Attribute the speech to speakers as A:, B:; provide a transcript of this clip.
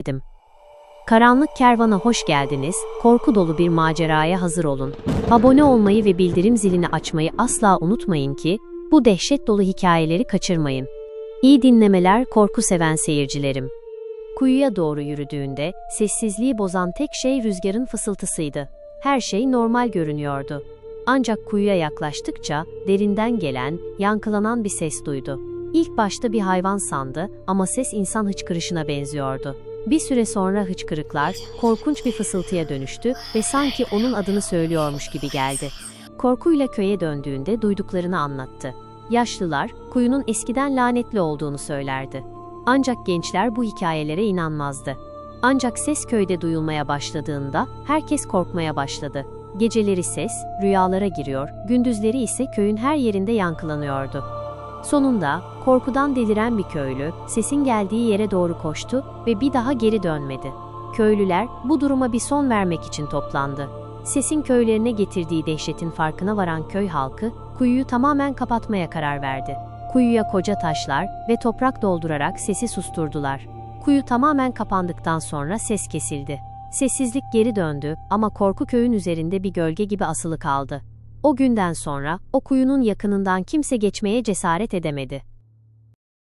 A: Dedim. Karanlık kervana hoş geldiniz, korku dolu bir maceraya hazır olun. Abone olmayı ve bildirim zilini açmayı asla unutmayın ki, bu dehşet dolu hikayeleri kaçırmayın. İyi dinlemeler korku seven seyircilerim. Kuyuya doğru yürüdüğünde, sessizliği bozan tek şey rüzgarın fısıltısıydı. Her şey normal görünüyordu. Ancak kuyuya yaklaştıkça, derinden gelen, yankılanan bir ses duydu. İlk başta bir hayvan sandı ama ses insan hıçkırışına benziyordu. Bir süre sonra hıçkırıklar korkunç bir fısıltıya dönüştü ve sanki onun adını söylüyormuş gibi geldi. Korkuyla köye döndüğünde duyduklarını anlattı. Yaşlılar kuyunun eskiden lanetli olduğunu söylerdi. Ancak gençler bu hikayelere inanmazdı. Ancak ses köyde duyulmaya başladığında herkes korkmaya başladı. Geceleri ses rüyalara giriyor, gündüzleri ise köyün her yerinde yankılanıyordu. Sonunda korkudan deliren bir köylü sesin geldiği yere doğru koştu ve bir daha geri dönmedi. Köylüler bu duruma bir son vermek için toplandı. Sesin köylerine getirdiği dehşetin farkına varan köy halkı kuyuyu tamamen kapatmaya karar verdi. Kuyuya koca taşlar ve toprak doldurarak sesi susturdular. Kuyu tamamen kapandıktan sonra ses kesildi. Sessizlik geri döndü ama korku köyün üzerinde bir gölge gibi asılı kaldı. O günden sonra o kuyunun yakınından kimse geçmeye cesaret edemedi.